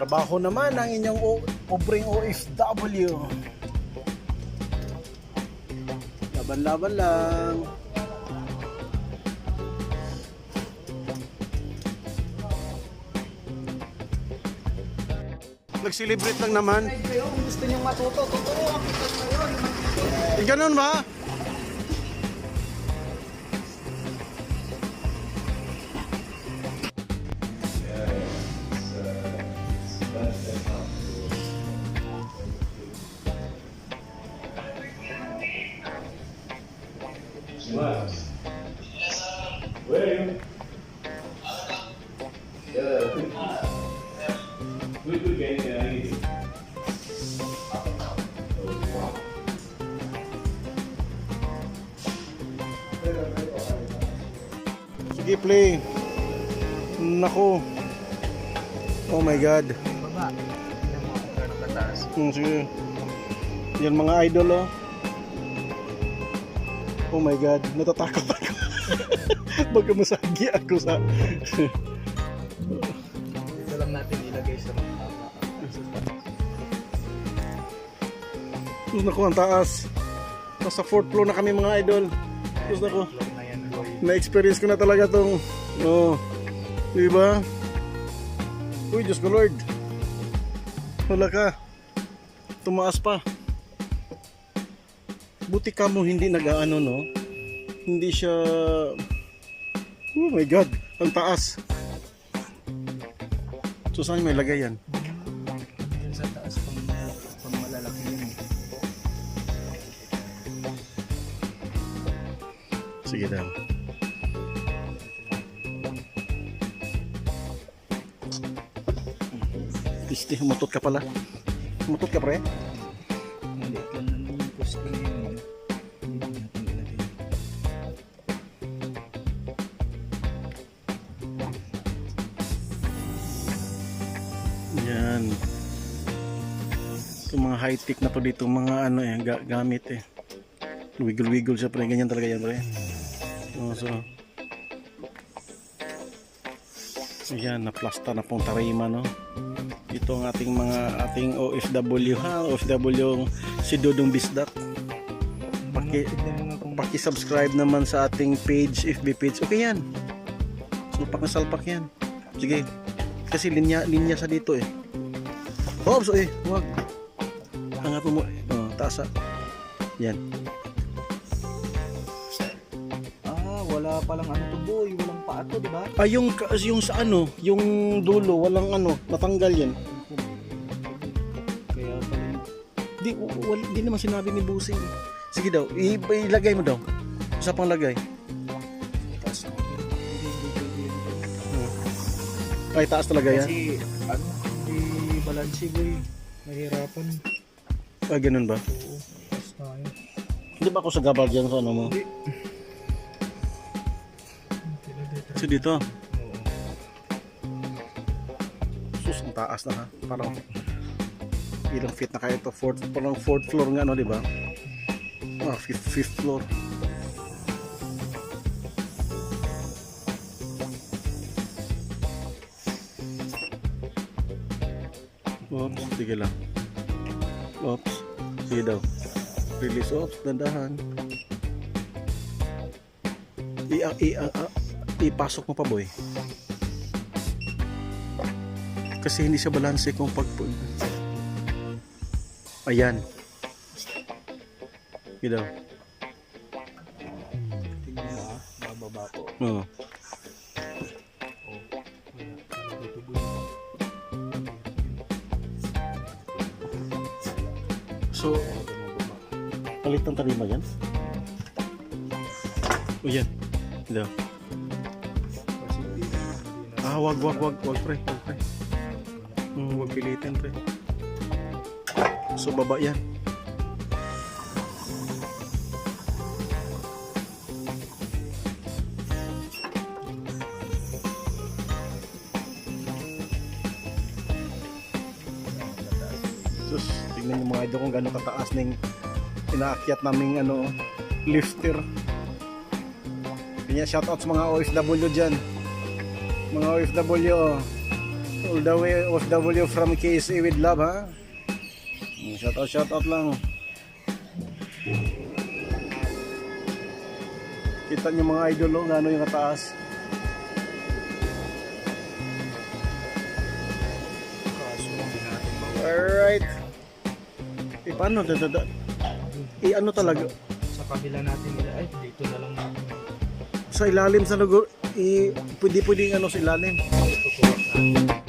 Trabaho naman ang inyong o- pobreng OFW. Laban-laban lang. Nag-celebrate lang naman. Gusto niyong matuto, pitas na yun. Eh, ganun ba? Where are you? Yeah. Good, good, good. Yeah, I need to. Sige, play. Nako. Oh my God. Baba. Gano'ng kataas. Hmm, sige. Yan mga idol, oh. Oh my God. Natatakot ako. Baka masagi ako sa... Dito lang natin ilagay sa mga Tapos nako, ang taas. Nasa fourth floor na kami mga idol. Vlog na boy. na-experience ko na talaga tong... Oh. Di ba? Uy, Diyos ko Lord. Wala ka. Tumaas pa. Buti ka mo hindi nag-ano, no? Hindi siya... Oh my God. Ang taas. So, saan may lagay yan? Sa taas pang, pang malalaki yun. eh. Sige daw. Isti, umutot ka pala. Umutot ka pre? Maliit lang naman na natin ilagay. Yan. Ito mga high-tech na to dito, mga ano eh, ga- gamit eh. Wiggle-wiggle siya pre, ganyan talaga yan pre. Oh, so, Ayan, naplasta na pong tarima, no? Ito ang ating mga ating OFW ha, OFW si Dudong Bisdak. Paki, kung paki-subscribe naman sa ating page, FB page. Okay yan. Salpak na salpak yan. Sige. Kasi linya, linya sa dito eh. Oops, eh, wag. Angat mo mo. Oh, taas ah. Yan. Wala palang ano to boy. Walang paa to, di ba? Ah, yung, yung sa ano, yung dulo, walang ano, natanggal yan. Kaya pala Di, wal, di naman sinabi ni Busing. Sige daw, i- ilagay mo daw. Isa pang lagay. taas hindi. Ay, taas talaga yan. Kasi, ano, hindi balansi boy. Nahirapan. Ay, ganun ba? Oo, taas yun. Hindi ba ako sa gabal dyan sa ano mo? Hindi. Sila dito. Sus, ang taas na ha. Parang ilang feet na kaya ito. Fourth, parang fourth floor nga no, di ba? Ah, fifth, fifth floor. Oops, sige lang. Oops, sige daw. Release, oops, dandahan. I, i, a- a- ipasok mo pa boy. Kasi hindi siya balanse kung pag... Ayan. Gidaw. Tingnan mo ah, bababa po. Oo. So, palit ng tarima yan? O yan. Gidaw. Ah, wag, wag, wag, wag, pre. Wag, pre. Hmm, wag pilitin, pre. So, baba yan. Sus, tingnan yung mga idol kung gano'ng kataas ng inaakyat naming ano, lifter. Kanya shoutout sa mga OFW dyan. Mga OFW, oh. All the way of W from KSA with love, ha? Mm, Shout out, shout out lang. Kita niyo mga idol, oh, gano'n yung kataas. Alright. Eh, paano? Dadada? Eh, ano talaga? Sa kabila natin ay dito na lang natin. Sa ilalim sa lugar, eh, pwede pwede ano sa ilalim. Tutuwak natin.